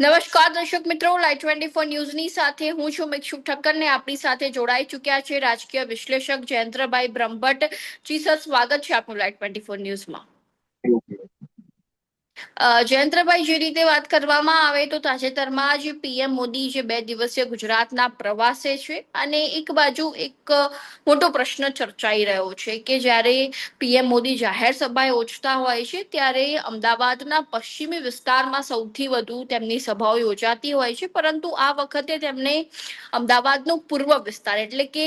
નમસ્કાર, દર્શક મિત્રો. લાઈવ ટ્વેન્ટી ફોર ન્યૂઝની સાથે હું છું મિક્ષુ ઠક્કર ને આપણી સાથે જોડાઈ ચુક્યા છે રાજકીય વિશ્લેષક જયંત્રભાઈ બ્રહ્મભટ્ટ. જી, સર, સ્વાગત છે આપનું લાઈવ ટ્વેન્ટી ફોર ન્યૂઝમાં. જયંત્રભાઈ, જે રીતે વાત કરવામાં આવે તો તાજેતરમાં જ પીએમ મોદી જે બે દિવસીય ગુજરાતના પ્રવાસે છે અને એક બાજુ એક મોટો પ્રશ્ન ચર્ચાઈ રહ્યો છે કે જ્યારે પીએમ મોદી જાહેર સભાએ યોજતા હોય છે ત્યારે અમદાવાદના પશ્ચિમી વિસ્તારમાં સૌથી વધુ તેમની સભાઓ યોજાતી હોય છે. પરંતુ આ વખતે તેમને અમદાવાદનો પૂર્વ વિસ્તાર એટલે કે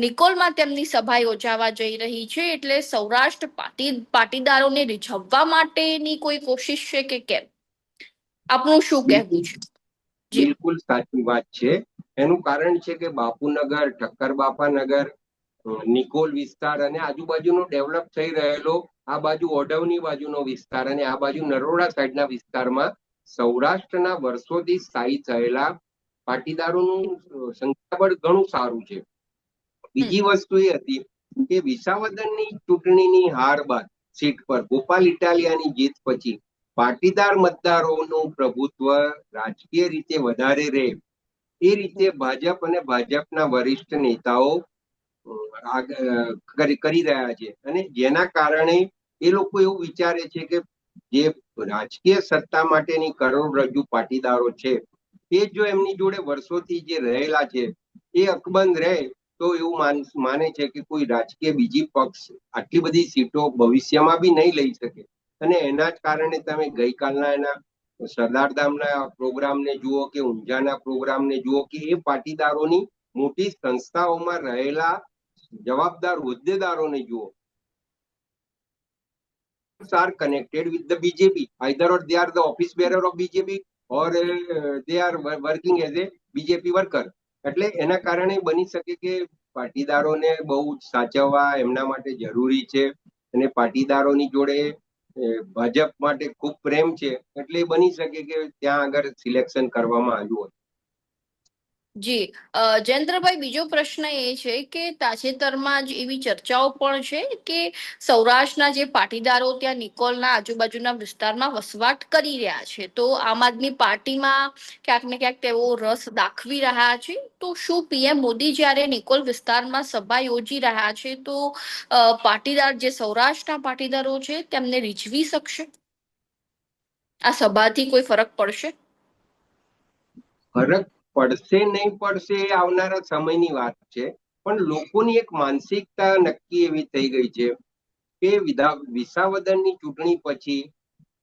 નિકોલમાં તેમની સભા યોજાવા જઈ રહી છે. એટલે સૌરાષ્ટ્ર પાટી, પાટીદારોને રીઝવવા માટેની કોઈ કોશિશ છે કે કેમ? આપનું શું કહેવું છે? બિલકુલ સાચી વાત છે. એનું કારણ છે કે બાપુનગર ઠક્કર બાપાનગર નિકોલ વિસ્તાર અને આજુબાજુનો ડેવલપ થઈ રહેલો આ બાજુ ઓઢવની બાજુનો વિસ્તાર અને આ બાજુ નરોડા સાઈડના વિસ્તારમાં સૌરાષ્ટ્રના વર્ષોથી સ્થાયી થયેલા પાટીદારોનું સંખ્યાબળ ઘણું સારું છે. બીજી વસ્તુ એ હતી કે વિસાવદનની ચૂંટણીની હાર બાદ સીટ પર ગોપાલ ઇટાલિયાની જીત પછી પાટીદાર મતદારોનું પ્રભુત્વ રાજકીય રીતે વધારે રહે. એ રીતે ભાજપ અને ભાજપના વરિષ્ઠ નેતાઓ કરી રહ્યા છે. અને જેના કારણે એ લોકો એવું વિચારે છે કે જે રાજકીય સત્તા માટેની કરોડરજ્જુ પાટીદારો છે, એ જો એમની જોડે વર્ષોથી જે રહેલા છે, એ અકબંધ રહે, તો એવું માને છે કે કોઈ રાજકીય બીજી પક્ષ આટલી બધી સીટો ભવિષ્યમાં બી નહીં લઈ શકે. અને એના જ કારણે તમે ગઈકાલના એના સરદારધામના પ્રોગ્રામને જુઓ કે ઊંઝાના પ્રોગ્રામને જુઓ કે એ પાટીદારોની મોટી સંસ્થાઓમાં રહેલા જવાબદાર હોદ્દેદારોને જુઓ are connected with the BJP. Either or they are the office bearer of BJP or uh, they are wo- working as a BJP. એટલે એના કારણે બની શકે કે પાટીદારોને બહુ સાચવવા એમના માટે જરૂરી છે અને પાટીદારોની જોડે ભાજપ માટે ખૂબ પ્રેમ છે, એટલે બની શકે કે ત્યાં આગળ સિલેક્શન કરવામાં આવ્યું હોય. જી. જયેન્દ્રભાઈ, બીજો પ્રશ્ન એ છે કે તાજેતરમાં જ એવી ચર્ચાઓ પણ છે કે સૌરાષ્ટ્રના જે પાટીદારો ત્યાં નિકોલના આજુબાજુના વિસ્તારમાં વસવાટ કરી રહ્યા છે. તો આમ આદમી પાર્ટીમાં ક્યાંક ને ક્યાંક તેઓ રસ દાખવી રહ્યા છે. તો શું પીએમ મોદી જ્યારે નિકોલ વિસ્તારમાં સભા યોજી રહ્યા છે, તો પાટીદાર જે સૌરાષ્ટ્રના પાટીદારો છે તેમને રીઝવી શકશે? આ સભાથી કોઈ ફરક પડશે? ફરક પડશે નહીં પડશે આવનારા સમયની વાત છે. પણ લોકોની એક માનસિકતા નક્કી એવી થઈ ગઈ છે કે વિસાવદનની ચૂંટણી પછી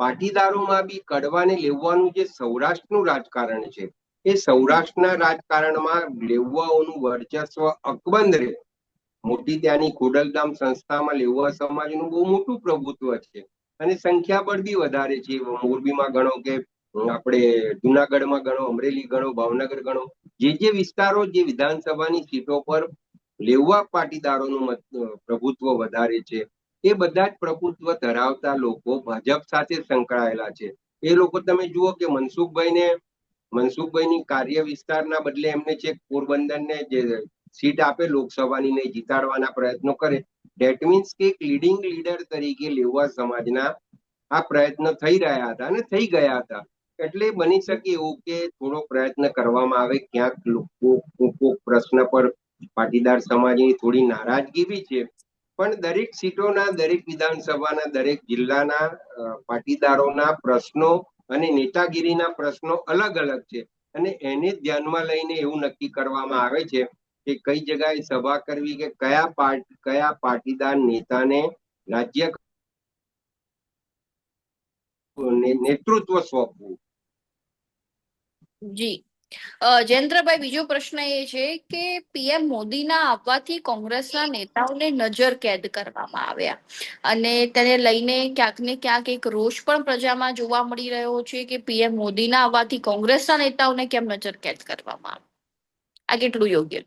પાટીદારોમાં બી કડવાને લેવાનું જે સૌરાષ્ટ્રનું રાજકારણ છે, એ સૌરાષ્ટ્રના રાજકારણમાં લેવાઓનું વર્ચસ્વ અકબંધ રહે. મોટી ત્યાંની ખોડલધામ સંસ્થામાં લેવા સમાજનું બહુ મોટું પ્રભુત્વ છે અને સંખ્યાબળ બી વધારે છે. મોરબીમાં ગણો કે આપણે જુનાગઢમાં ગણો, અમરેલી ગણો, ભાવનગર ગણો, જે જે વિસ્તારો, જે વિધાનસભાની સીટો પર લેવા પાટીદારોનું પ્રભુત્વ વધારે છે, એ બધા જ પ્રભુત્વ ધરાવતા લોકો ભાજપ સાથે સંકળાયેલા છે. એ લોકો તમે જુઓ કે મનસુખભાઈને, મનસુખભાઈની કાર્ય વિસ્તારના બદલે એમને છે પોરબંદરને જે સીટ આપે લોકસભાની ને જીતાડવાના પ્રયત્નો કરે ડેટ મીન્સ કે એક લીડિંગ લીડર તરીકે લેવા સમાજના આ પ્રયત્ન થઈ રહ્યા હતા અને થઈ ગયા હતા. એટલે બની શકે એવું કે થોડો પ્રયત્ન કરવામાં આવે, ક્યાંક લોકો કોક પ્રશ્ન પર પાટીદાર સમાજની થોડી નારાજગી બી છે. પણ દરેક સીટોના, દરેક વિધાનસભાના, દરેક જિલ્લાના પાટીદારોના પ્રશ્નો અને નેતાગીરીના પ્રશ્નો અલગ અલગ છે. અને એને ધ્યાનમાં લઈને એવું નક્કી કરવામાં આવે છે કે કઈ જગ્યાએ સભા કરવી કે કયા પાર્ટ કયા પાટીદાર નેતાને રાજ્ય નેતૃત્વ સોંપવું. જી. જયેન્દ્રભાઈ, બીજો પ્રશ્ન એ છે કે પીએમ મોદીના આવવાથી કોંગ્રેસના નેતાઓને નજર કેદ કરવામાં આવ્યા અને તેને લઈને ક્યાંક ને ક્યાંક એક રોષ પણ પ્રજામાં જોવા મળી રહ્યો છે કે પીએમ મોદીના આવવાથી કોંગ્રેસના નેતાઓને કેમ નજર કેદ કરવામાં આવે? આ કેટલું યોગ્ય?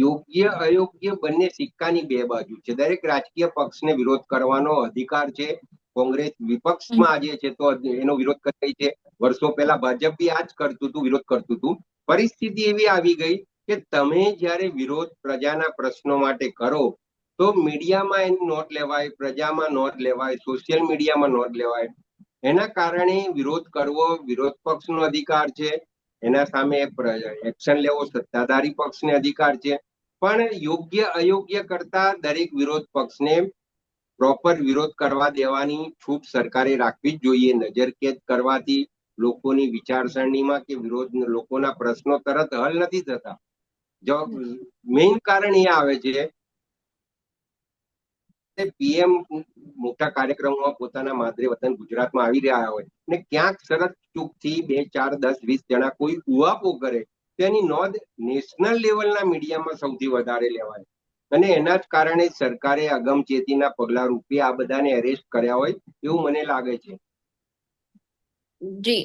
યોગ્ય, અયોગ્ય બંને સિક્કાની બે બાજુ છે. દરેક રાજકીય પક્ષને વિરોધ કરવાનો અધિકાર છે. કોંગ્રેસ વિપક્ષમાં આજે છે તો એનો વિરોધ કરી રહી છે. વર્ષો પહેલા ભાજપ બી આ જ કરતું હતું વિરોધ કરતું હતું. પરિસ્થિતિ એવી આવી ગઈ કે તમે જ્યારે વિરોધ પ્રજાના પ્રશ્નો માટે કરો તો મીડિયામાં એની નોંધ લેવાય પ્રજામાં નોંધ લેવાય સોશિયલ મીડિયામાં નોંધ લેવાય. એના કારણે વિરોધ કરવો વિરોધ પક્ષનો અધિકાર છે. એના સામે એક્શન લેવો સત્તાધારી પક્ષને અધિકાર છે. પણ યોગ્ય અયોગ્ય કરતા દરેક વિરોધ પક્ષને પ્રોપર વિરોધ કરવા દેવાની છૂટ સરકારે રાખવી જ જોઈએ. નજરકેદ કરવાથી લોકોની વિચારસરણીમાં કે વિરોધ લોકોના પ્રશ્નો તરત હલ નથી થતા. મેઇન કારણ એ આવે છે પીએમ મોટા કાર્યક્રમોમાં પોતાના માદરે વતન ગુજરાતમાં આવી રહ્યા હોય ને ક્યાંક શરત ચૂકથી બે, ચાર, દસ, વીસ જણા કોઈ ઉવાપો કરે, તેની નોંધ નેશનલ લેવલના મીડિયામાં સૌથી વધારે લેવાય. અને એના જ કારણે સરકારે અગમચેતીના પગલા રૂપે આ બધાને એરેસ્ટ કર્યા હોય એવું મને લાગે છે. જી.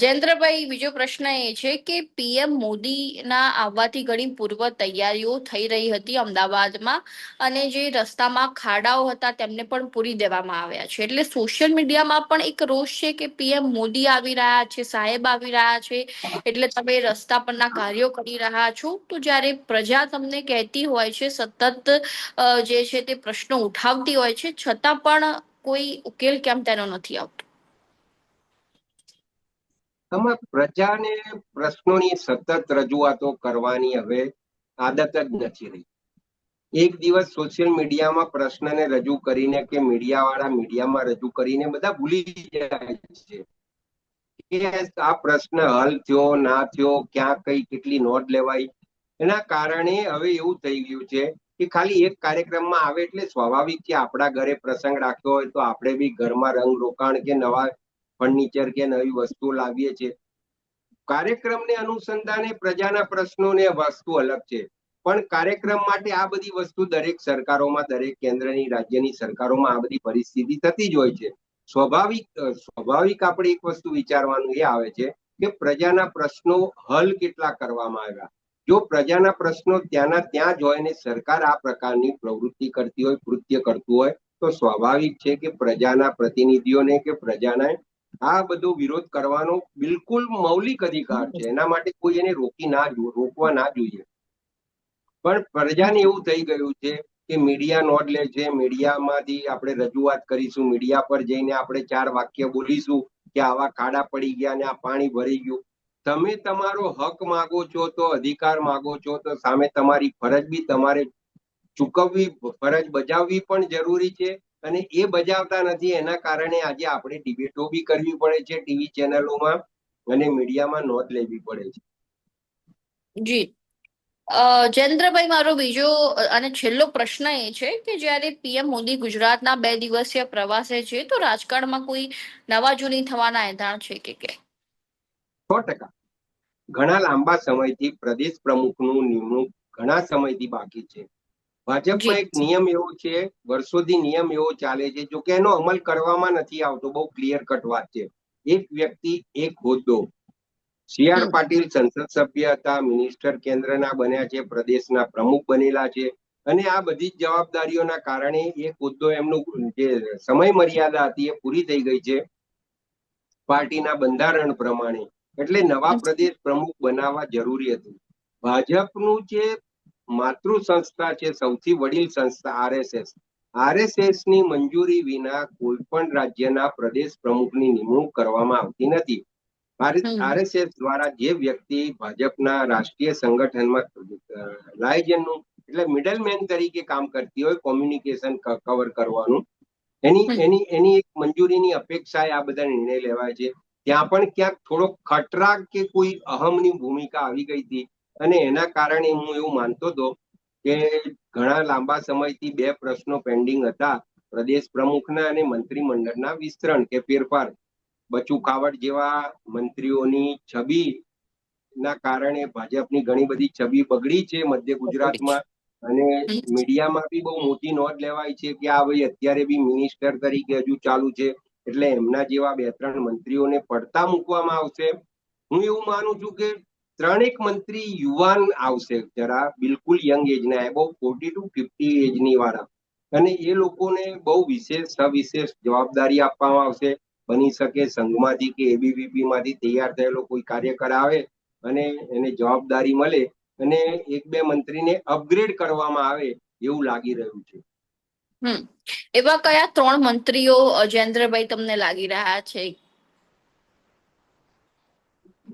જયેન્દ્રભાઈ, બીજો પ્રશ્ન એ છે કે પીએમ મોદીના આવવાથી ઘણી પૂર્વ તૈયારીઓ થઈ રહી હતી અમદાવાદમાં અને જે રસ્તામાં ખાડાઓ હતા તેમને પણ પૂરી દેવામાં આવ્યા છે. એટલે સોશિયલ મીડિયામાં પણ એક રોષ છે કે પીએમ મોદી આવી રહ્યા છે, સાહેબ આવી રહ્યા છે, એટલે તમે રસ્તા પરના કાર્યો કરી રહ્યા છો. તો જ્યારે પ્રજા તમને કહેતી હોય છે, સતત જે છે તે પ્રશ્નો ઉઠાવતી હોય છે, છતાં પણ કોઈ ઉકેલ કેમ તેનો નથી આવતો? આમાં પ્રજાને પ્રશ્નોની સતત રજૂઆતો કરવાની હવે આદત જ નથી રહી. એક દિવસ સોશિયલ મીડિયામાં પ્રશ્નને રજૂ કરીને કે મીડિયા વાળા મીડિયામાં રજૂ કરીને બધા ભૂલી જાય છે આ પ્રશ્ન હલ થયો, ના થયો, ક્યાં કઈ કેટલી નોંધ લેવાઈ? એના કારણે હવે એવું થઈ ગયું છે કે ખાલી એક કાર્યક્રમમાં આવે એટલે સ્વાભાવિક કે આપણા ઘરે પ્રસંગ રાખ્યો હોય તો આપણે બી ઘરમાં રંગ રોકાણ કે નવા ફર્નિચર કે નવી વસ્તુ લાવીએ છીએ કાર્યક્રમને અનુસંધાને પ્રજાના પ્રશ્નોને વસ્તુ અલગ છે. પણ કાર્યક્રમ માટે આ બધી વસ્તુ દરેક સરકારોમાં, દરેક કેન્દ્રની, રાજ્યની સરકારોમાં આ બધી પરિસ્થિતિ થતી જ હોય છે. સ્વાભાવિક સ્વાભાવિક આપણે એક વસ્તુ વિચારવાનું એ આવે છે કે પ્રજાના પ્રશ્નો હલ કેટલા કરવામાં આવ્યા. જો પ્રજાના પ્રશ્નો ત્યાંના ત્યાં જ હોય ને સરકાર આ પ્રકારની પ્રવૃત્તિ કરતી હોય, કૃત્ય કરતું હોય, તો સ્વાભાવિક છે કે પ્રજાના પ્રતિનિધિઓને કે પ્રજાના આ બધો વિરોધ કરવાનો બિલકુલ મૌલિક અધિકાર છે. એના માટે કોઈ એને રોકી ના રોકવા ના જોઈએ. પણ પ્રજાને એવું થઈ ગયું છે કે મીડિયા નોંધ લે છે. મીડિયામાંથી આપણે રજૂઆત કરીશું. મીડિયા પર જઈને આપણે ચાર વાક્ય બોલીશું કે આવા ખાડા પડી ગયા ને આ પાણી ભરી ગયું. તમે તમારો હક માગો છો તો અધિકાર માગો છો તો સામે તમારી ફરજ બી તમારે ચૂકવવી, ફરજ બજાવવી પણ જરૂરી છે. અને એ બજાવતા નથી. એના કારણે આજે આપણે ડિબેટો બી કરવી પડે છે ટીવી ચેનલોમાં અને મીડિયામાં નોંધ લેવી પડે છે. જી. જયેન્દ્રભાઈ મારો બીજો અને છેલ્લો પ્રશ્ન એ છે કે જ્યારે પીએમ મોદી ગુજરાતના બે દિવસીય પ્રવાસે છે તો રાજકારણમાં કોઈ નવા જૂની થવાના એંધાણ છે કે કે? સો ટકા. ઘણા લાંબા સમયથી પ્રદેશ પ્રમુખનું નિમણૂક ઘણા સમયથી બાકી છે. ભાજપમાં એક નિયમ એવો છે વર્ષોથી નિયમ એવો ચાલે છે જો કે એનો અમલ કરવામાં નથી આવતો બહુ ક્લિયર કટ વાત છે. એક વ્યક્તિ એક હોદ્દો. સી આર પાટીલ સંસદ સભ્ય હતા મિનિસ્ટર કેન્દ્રના બન્યા છે પ્રદેશના પ્રમુખ બનેલા છે. અને આ બધી જ જવાબદારીઓના કારણે એક હોદ્દો એમનું જે સમય મર્યાદા હતી એ પૂરી થઈ ગઈ છે પાર્ટીના બંધારણ પ્રમાણે. એટલે નવા પ્રદેશ પ્રમુખ બનાવવા જરૂરી હતું. ભાજપનું જે માતૃ સંસ્થા છે સૌથી વડીલ સંસ્થા આરએસએસ આરએસએસની મંજૂરી વિના કોઈ પણ રાજ્યના પ્રદેશ પ્રમુખની નિમણૂક કરવામાં આવતી નથી. આરએસએસ દ્વારા જે વ્યક્તિ ભાજપના રાષ્ટ્રીય સંગઠનમાં લાયજનનું એટલે મિડલમેન તરીકે કામ કરતી હોય કોમ્યુનિકેશન કવર કરવાનું એની એની એની એક મંજૂરીની અપેક્ષાએ આ બધા નિર્ણય લેવાય છે. ત્યાં પણ ક્યાંક થોડો ખટરા કે કોઈ અહમની ભૂમિકા આવી ગઈ હતી. અને એના કારણે હું એવું માનતો હતો કે ઘણા લાંબા સમયથી બે પ્રશ્નો પેન્ડિંગ હતા. પ્રદેશ પ્રમુખના અને મંત્રીમંડળના વિસ્તરણ કે ફેરફાર. બચુ કાવડ જેવા મંત્રીઓની છબી ના કારણે ભાજપની ઘણી બધી છબી બગડી છે મધ્ય ગુજરાતમાં. અને મીડિયામાં બી બહુ મોટી નોંધ લેવાય છે કે આ ભાઈ અત્યારે બી મિનિસ્ટર તરીકે હજુ ચાલુ છે. એટલે એમના જેવા બે ત્રણ મંત્રીઓને પડતા મૂકવામાં આવશે. હું એવું માનું છું કે ત્રણેક મંત્રી યુવાન આવશે જરા બિલકુલ યંગ એજના બહુ ફોર્ટી ટુ ફિફ્ટી એજની વાળા. અને એ લોકોને બહુ વિશેષ, સવિશેષ જવાબદારી આપવામાં આવશે. બની શકે સંઘમાંથી કે એબીવીપી માંથી તૈયાર થયેલો કોઈ કાર્યકર આવે અને એને જવાબદારી મળે અને એક બે મંત્રીને અપગ્રેડ કરવામાં આવે એવું લાગી રહ્યું છે. એવા કયા ત્રણ મંત્રીઓ અજેન્દ્રભાઈ તમને લાગી રહ્યા છે?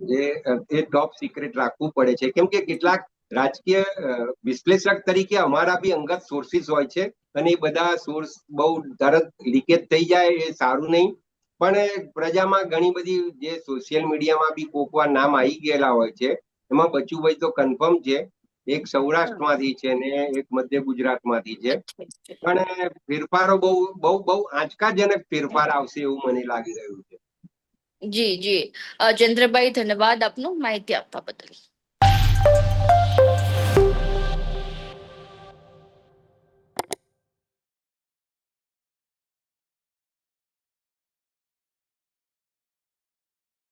જે એ ટોપ સિક્રેટ રાખવું પડે છે. કેમ કે કેટલાક રાજકીય વિશ્લેષક તરીકે અમારા બી અંગત સોર્સિસ હોય છે અને એ બધા સોર્સ બહુ તરત લીકેજ થઈ જાય એ સારું નહીં. પણ પ્રજામાં ઘણી બધી જે સોશિયલ મીડિયામાં બી કોકવાર નામ આવી ગયેલા હોય છે. એમાં બચુભાઈ તો કન્ફર્મ છે. એક સૌરાષ્ટ્રમાંથી છે ને એક મધ્ય ગુજરાતમાંથી છે. પણ ફેરફારો બહુ બહુ બહુ આંચકાજનક ફેરફાર આવશે એવું મને લાગી રહ્યું જી જી. ચંદ્રભાઈ ધન્યવાદ આપનું માહિતી આપવા બદલ.